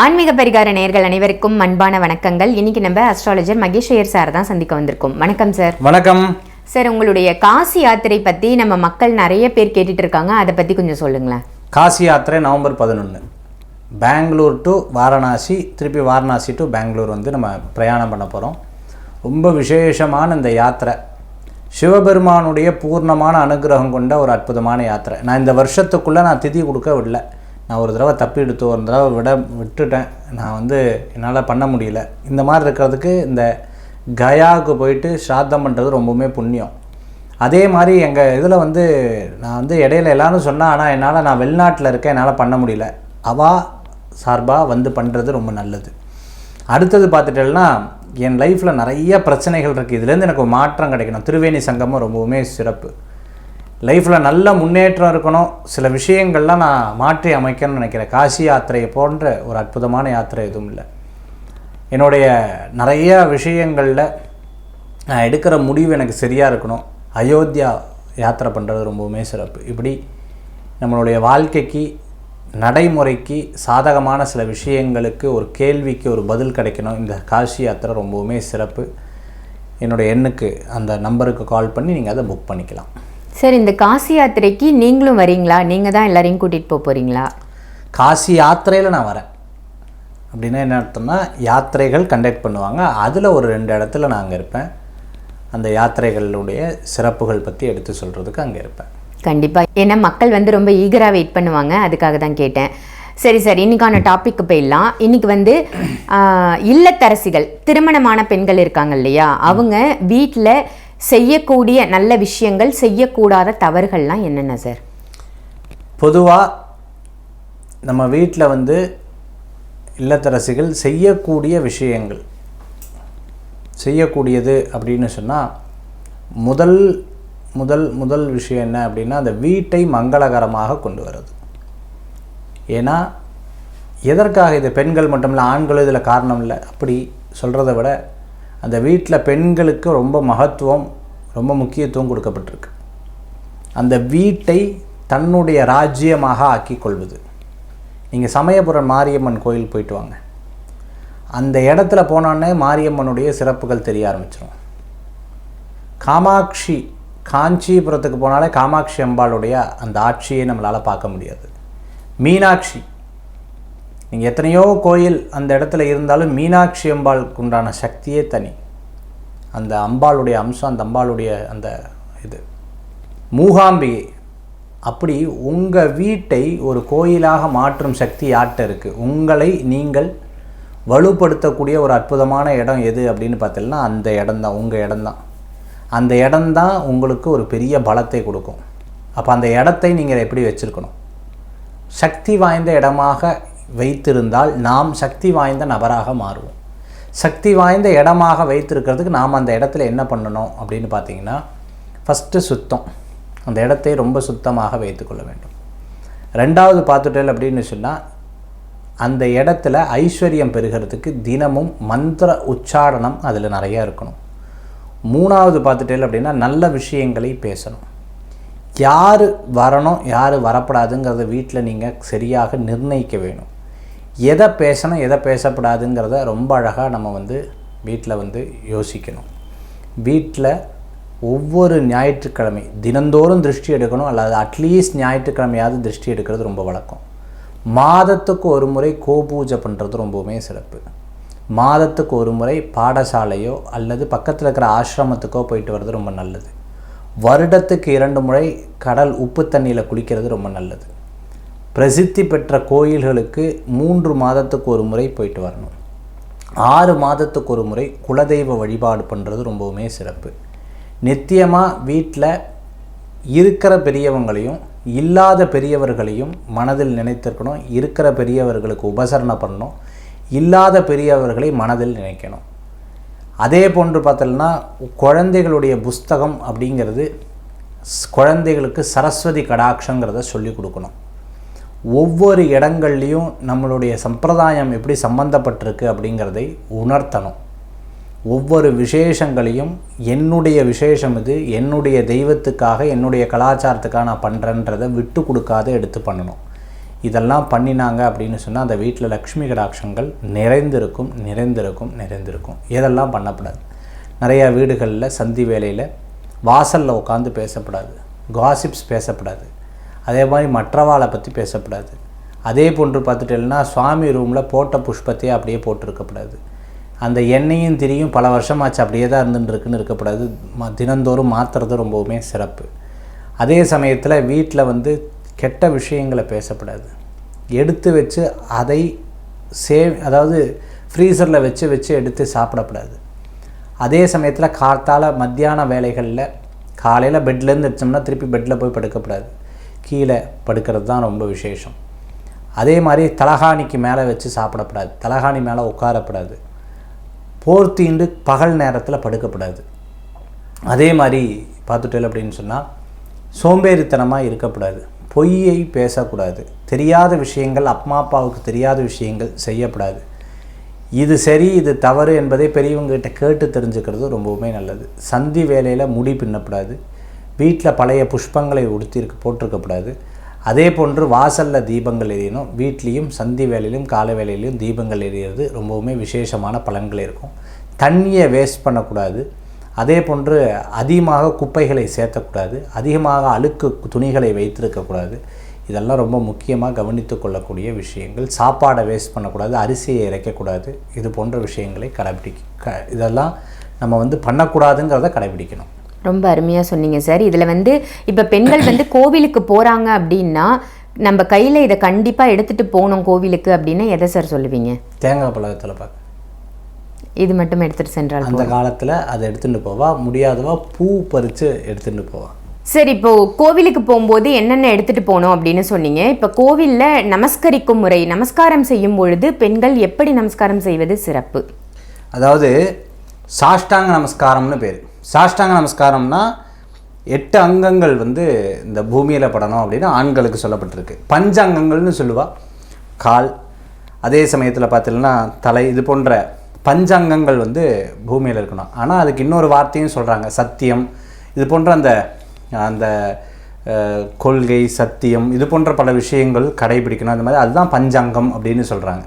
ஆன்மீக பரிகார நேயர்கள் அனைவருக்கும் அன்பான வணக்கங்கள். இன்னைக்கு நம்ம அஸ்ட்ராலஜர் மகேஷ் ஐயர் சார் தான் சந்திக்க வந்திருக்கோம். வணக்கம் சார் வணக்கம். சார் உங்களுடைய காசி யாத்திரை பத்தி நம்ம மக்கள் நிறைய பேர் கேட்டுட்டு இருக்காங்க. அதை பத்தி கொஞ்சம் சொல்லுங்களேன். காசி யாத்திரை நவம்பர் பதினொன்று பெங்களூர் டு வாரணாசி திருப்பி வாரணாசி டு பெங்களூர் வந்து நம்ம பிரயாணம் பண்ண போகிறோம் ரொம்ப விசேஷமான இந்த யாத்திரை. சிவபெருமானுடைய பூர்ணமான அனுகிரகம் கொண்ட ஒரு அற்புதமான யாத்திரை. நான் இந்த வருஷத்துக்குள்ளே நான் திதி கொடுக்க விடல. நான் ஒரு தடவை தப்பி எடுத்து ஒரு தடவை விட விட்டுட்டேன். நான் வந்து என்னால் பண்ண முடியல. இந்த மாதிரி இருக்கிறதுக்கு இந்த கயாவுக்கு போயிட்டு ஸ்ராத்தம் பண்ணுறது ரொம்பவுமே புண்ணியம். அதே மாதிரி எங்கள் இதில் வந்து நான் வந்து இடையில எல்லாரும் சொன்னால் ஆனால் என்னால் நான் வெளிநாட்டில் இருக்கேன் என்னால் பண்ண முடியல. அவா சார்பாக வந்து பண்ணுறது ரொம்ப நல்லது. அடுத்தது பார்த்துட்டேன்னா என் லைஃப்பில் நிறைய பிரச்சனைகள் இருக்குது இதுலேருந்து எனக்கு மாற்றம் கிடைக்கணும். திருவேணி சங்கமும் ரொம்பவுமே சிறப்பு. லைஃப்பில் நல்ல முன்னேற்றம் இருக்கணும். சில விஷயங்கள்லாம் நான் மாற்றி அமைக்கணும்னு நினைக்கிறேன். காசி யாத்திரையை போன்ற ஒரு அற்புதமான யாத்திரை எதுவும் இல்லை. என்னுடைய நிறைய விஷயங்களில் நான் எடுக்கிற முடிவு எனக்கு சரியாக இருக்கணும். அயோத்தியா யாத்திரை பண்ணுறது ரொம்பவுமே சிறப்பு. இப்படி நம்மளுடைய வாழ்க்கைக்கு நடைமுறைக்கு சாதகமான சில விஷயங்களுக்கு ஒரு கேள்விக்கு ஒரு பதில் கிடைக்கணும். இந்த காசி யாத்திரை ரொம்பவுமே சிறப்பு. என்னுடைய எண்ணுக்கு அந்த நம்பருக்கு கால் பண்ணி நீங்கள் அதை புக் பண்ணிக்கலாம். சார் இந்த காசி யாத்திரைக்கு நீங்களும் வரீங்களா? நீங்க தான் எல்லாரையும் கூட்டிட்டு போக போறீங்களா? காசி யாத்திரையில் நான் வரேன். அப்படின்னா என்ன அர்த்தம்னா யாத்திரைகள் கண்டக்ட் பண்ணுவாங்க. அதில் ஒரு ரெண்டு இடத்துல நான் அங்கே இருப்பேன். அந்த யாத்திரைகளுடைய சிறப்புகள் பற்றி எடுத்து சொல்கிறதுக்கு அங்கே இருப்பேன். கண்டிப்பா. ஏன்னா மக்கள் வந்து ரொம்ப ஈகரா வெயிட் பண்ணுவாங்க. அதுக்காக தான் கேட்டேன். சரி சரி. இன்னைக்கான டாபிக் போயிடலாம். இன்னைக்கு வந்து இல்லத்தரசிகள் திருமணமான பெண்கள் இருக்காங்க இல்லையா? அவங்க வீட்டில் செய்யக்கூடிய நல்ல விஷயங்கள் செய்யக்கூடாத தவறுகள்லாம் என்னென்ன சார்? பொதுவாக நம்ம வீட்டில் வந்து இல்லத்தரசிகள் செய்யக்கூடிய விஷயங்கள். செய்யக்கூடியது அப்படின்னு சொன்னால் முதல் முதல் முதல் விஷயம் என்ன அப்படின்னா அந்த வீட்டை மங்களகரமாக கொண்டு வர்றது. ஏன்னா எதற்காக இது பெண்கள் மட்டும் இல்லை ஆண்களும் இதில் காரணம் இல்லை அப்படி சொல்கிறத விட அந்த வீட்டில் பெண்களுக்கு ரொம்ப மகத்துவம் ரொம்ப முக்கியத்துவம் கொடுக்கப்பட்டிருக்கு. அந்த வீட்டை தன்னுடைய ராஜ்யமாக ஆக்கி கொள்வது. நீங்கள் சமயபுரம் மாரியம்மன் கோயில் போயிட்டு வாங்க. அந்த இடத்துல போனோடனே மாரியம்மனுடைய சிறப்புகள் தெரிய ஆரம்பிச்சிடும் காமாட்சி காஞ்சிபுரத்துக்கு போனாலே காமாட்சி அம்பாளுடைய அந்த ஆட்சியை நம்மளால் பார்க்க முடியாது. மீனாட்சி நீங்கள் எத்தனையோ கோயில் அந்த இடத்துல இருந்தாலும் மீனாட்சி அம்பாளுக்கு உண்டான சக்தியே தனி. அந்த அம்பாளுடைய அம்சம் அந்த அம்பாளுடைய அந்த இது. மூகாம்பிகை அப்படி உங்கள் வீட்டை ஒரு கோயிலாக மாற்றும் சக்தி யார்கிட்ட இருக்குது உங்களை நீங்கள் வலுப்படுத்தக்கூடிய ஒரு அற்புதமான இடம் எது அப்படின்னு பார்த்தீங்கன்னா அந்த இடம்தான் உங்கள் இடம்தான். அந்த இடம்தான் உங்களுக்கு ஒரு பெரிய பலத்தை கொடுக்கும். அப்போ அந்த இடத்தை நீங்கள் எப்படி வச்சுருக்கணும்? சக்தி வாய்ந்த இடமாக வைத்திருந்தால் நாம் சக்தி வாய்ந்த நபராக மாறுவோம். சக்தி வாய்ந்த இடமாக வைத்திருக்கிறதுக்கு நாம் அந்த இடத்துல என்ன பண்ணணும் அப்படின்னு பார்த்தீங்கன்னா ஃபஸ்ட்டு சுத்தம். அந்த இடத்தை ரொம்ப சுத்தமாக வைத்துக்கொள்ள வேண்டும். ரெண்டாவது பார்த்துட்டல் அப்படின்னு சொன்னால் அந்த இடத்துல ஐஸ்வர்யம் பெறுகிறதுக்கு தினமும் மந்திர உச்சாரணம் அதில் நிறையா இருக்கணும். மூணாவது பார்த்துட்டேல் அப்படின்னா நல்ல விஷயங்களை பேசணும். யார் வரணும் யார் வரப்படாதுங்கிறத வீட்டில் நீங்கள் சரியாக நிர்ணயிக்க வேணும். எதை பேசணும் எதை பேசப்படாதுங்கிறத ரொம்ப அழகாக நம்ம வந்து வீட்டில் வந்து யோசிக்கணும். வீட்டில் ஒவ்வொரு ஞாயிற்றுக்கிழமை தினந்தோறும் திருஷ்டி எடுக்கணும் அல்லது அட்லீஸ்ட் ஞாயிற்றுக்கிழமையாவது திருஷ்டி எடுக்கிறது ரொம்ப வழக்கம். மாதத்துக்கு ஒரு முறை கோபூஜை பண்ணுறது ரொம்பவுமே சிறப்பு. மாதத்துக்கு ஒரு முறை பாடசாலையோ அல்லது பக்கத்தில் இருக்கிற ஆசிரமத்துக்கோ போயிட்டு வர்றது ரொம்ப நல்லது. வருடத்துக்கு இரண்டு முறை கடல் உப்பு தண்ணியில் குளிக்கிறது ரொம்ப நல்லது. பிரசித்தி பெற்ற கோயில்களுக்கு மூன்று மாதத்துக்கு ஒரு முறை போயிட்டு வரணும். ஆறு மாதத்துக்கு ஒரு முறை குலதெய்வ வழிபாடு பண்ணுறது ரொம்பவுமே சிறப்பு. நித்தியமாக வீட்டில் இருக்கிற பெரியவங்களையும் இல்லாத பெரியவர்களையும் மனதில் நினைத்திருக்கணும். இருக்கிற பெரியவர்களுக்கு உபசரணை பண்ணணும். இல்லாத பெரியவர்களை மனதில் நினைக்கணும். அதே போன்று பார்த்தோம்னா குழந்தைகளுடைய புஸ்தகம் அப்படிங்கிறது ஸ்- குழந்தைகளுக்கு சரஸ்வதி கடாட்சங்கிறத சொல்லி கொடுக்கணும். ஒவ்வொரு இடங்கள்லையும் நம்மளுடைய சம்பிரதாயம் எப்படி சம்பந்தப்பட்டிருக்கு அப்படிங்கிறதை உணர்த்தணும். ஒவ்வொரு விசேஷங்களையும் என்னுடைய விசேஷம் இது என்னுடைய தெய்வத்துக்காக என்னுடைய கலாச்சாரத்துக்காக நான் பண்ணுறேன்றதை விட்டு கொடுக்காத எடுத்து பண்ணணும். இதெல்லாம் பண்ணினாங்க அப்படின்னு சொன்னால் அந்த வீட்டில் லக்ஷ்மி கடாட்சங்கள் நிறைந்திருக்கும் நிறைந்திருக்கும் நிறைந்திருக்கும். இதெல்லாம் பண்ணக்கூடாது நிறையா வீடுகளில் சந்தி வேலையில் வாசலில் உட்காந்து பேசப்படாது. காசிப்ஸ் பேசப்படாது. அதே மாதிரி மற்றவாளை பற்றி பேசக்கூடாது அதே போன்று பார்த்துட்டேன்னா சுவாமி ரூமில் போட்ட புஷ்பத்தையே அப்படியே போட்டிருக்கக்கூடாது அந்த எண்ணெயும் திரியும் பல வருஷமாச்சு அப்படியே தான் இருந்துட்டுருக்குன்னு இருக்கக்கூடாது தினந்தோறும் மாற்றுறது ரொம்பவுமே சிறப்பு. அதே சமயத்தில் வீட்டில் வந்து கெட்ட விஷயங்களை பேசக்கூடாது எடுத்து வச்சு அதை சேவ் அதாவது ஃப்ரீசரில் வச்சு வச்சு எடுத்து சாப்பிடக்கூடாது அதே சமயத்தில் காத்தால மத்தியான வேலைகளில் காலையில் பெட்லேருந்து எடுத்தோம்னா திருப்பி பெட்டில் போய் படுக்கக்கூடாது கீழே படுக்கிறது தான் ரொம்ப விசேஷம். அதே மாதிரி தலகாணிக்கு மேலே வச்சு சாப்பிடக்கூடாது தலகாணி மேலே உட்காரக்கூடாது போர்த்தீண்டு பகல் நேரத்தில் படுக்கப்படாது. அதே மாதிரி பார்த்துட்டேன் அப்படின்னு சொன்னால் சோம்பேறித்தனமாக இருக்கக்கூடாது. பொய்யை பேசக்கூடாது. தெரியாத விஷயங்கள் அம்மா அப்பாவுக்கு தெரியாத விஷயங்கள் செய்யப்படாது. இது சரி இது தவறு என்பதை பெரியவங்ககிட்ட கேட்டு தெரிஞ்சுக்கிறது ரொம்பவுமே நல்லது. சந்தி வேலையில் முடி பின்னக்கூடாது வீட்டில் பழைய புஷ்பங்களை உடுத்திருக்கு போட்டிருக்கக்கூடாது. அதே போன்று வாசலில் தீபங்கள் எரியணும். வீட்லேயும் சந்தி வேலையிலும் காலை வேலையிலையும் தீபங்கள் எரியறது ரொம்பவுமே விசேஷமான பலன்கள் இருக்கும். தண்ணியை வேஸ்ட் பண்ணக்கூடாது. அதே போன்று அதிகமாக குப்பைகளை சேர்த்தக்கூடாது அதிகமாக அழுக்கு துணிகளை வைத்திருக்கக்கூடாது. இதெல்லாம் ரொம்ப முக்கியமாக கவனித்து கொள்ளக்கூடிய விஷயங்கள். சாப்பாடை வேஸ்ட் பண்ணக்கூடாது. அரிசியை இறைக்கக்கூடாது. இது போன்ற விஷயங்களை கடைபிடிக்க க இதெல்லாம் நம்ம வந்து பண்ணக்கூடாதுங்கிறத கடைபிடிக்கணும். ரொம்ப அருமையாக சொன்னீங்க சார் இதில் வந்து இப்போ பெண்கள் வந்து கோவிலுக்கு போகிறாங்க அப்படின்னா நம்ம கையில் இதை கண்டிப்பாக எடுத்துகிட்டு போகணும் கோவிலுக்கு அப்படின்னா எதை சார் சொல்லுவீங்க? தேங்காய் பழகத்தில் பார்க்க இது மட்டும் எடுத்துகிட்டு சென்றால் அந்த காலத்தில் அதை எடுத்துகிட்டு போவா முடியாதவா பூ பறித்து எடுத்துகிட்டு போவா. சரி இப்போ கோவிலுக்கு போகும்போது என்னென்ன எடுத்துட்டு போகணும் அப்படின்னு சொன்னீங்க. இப்போ கோவிலில் நமஸ்கரிக்கும் முறை நமஸ்காரம் செய்யும் பொழுது பெண்கள் எப்படி நமஸ்காரம் செய்வது சிறப்பு? அதாவது சாஷ்டாங்க நமஸ்காரம்னு பேர். சாஷ்டாங்க நமஸ்காரம்னா எட்டு அங்கங்கள் வந்து இந்த பூமியில் படணும் அப்படின்னு ஆண்களுக்கு சொல்லப்பட்டிருக்கு. பஞ்ச அங்கங்கள்னு சொல்லுவா. கால் அதே சமயத்தில் பார்த்தீங்கன்னா தலை இது போன்ற பஞ்சங்கங்கள் வந்து பூமியில் இருக்கணும். ஆனால் அதுக்கு இன்னொரு வார்த்தையும் சொல்கிறாங்க சத்தியம் இது போன்ற அந்த அந்த கொள்கை சத்தியம் இது போன்ற பல விஷயங்கள் கடைபிடிக்கணும். அந்த மாதிரி அதுதான் பஞ்சாங்கம் அப்படின்னு சொல்கிறாங்க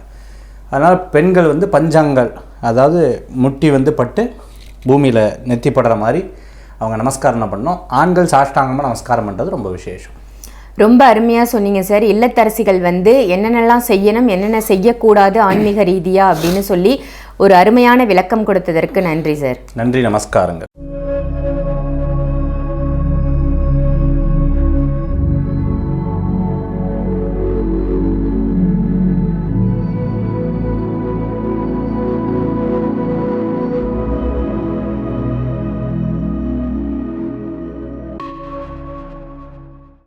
அதனால் பெண்கள் வந்து பஞ்சாங்கள் அதாவது முட்டி வந்து பட்டு பூமியில் நெத்தி படுற மாதிரி அவங்க நமஸ்காரம் பண்ணணும். ஆண்கள் சாஷ்டாங்கமாக நமஸ்காரம் பண்ணுறது ரொம்ப விசேஷம். ரொம்ப அருமையாக சொன்னீங்க சார். இல்லத்தரசிகள் வந்து என்னென்னலாம் செய்யணும் என்னென்ன செய்யக்கூடாது ஆன்மீக ரீதியாக அப்படின்னு சொல்லி ஒரு அருமையான விளக்கம் கொடுத்ததற்கு நன்றி சார். நன்றி நமஸ்காரங்கள்.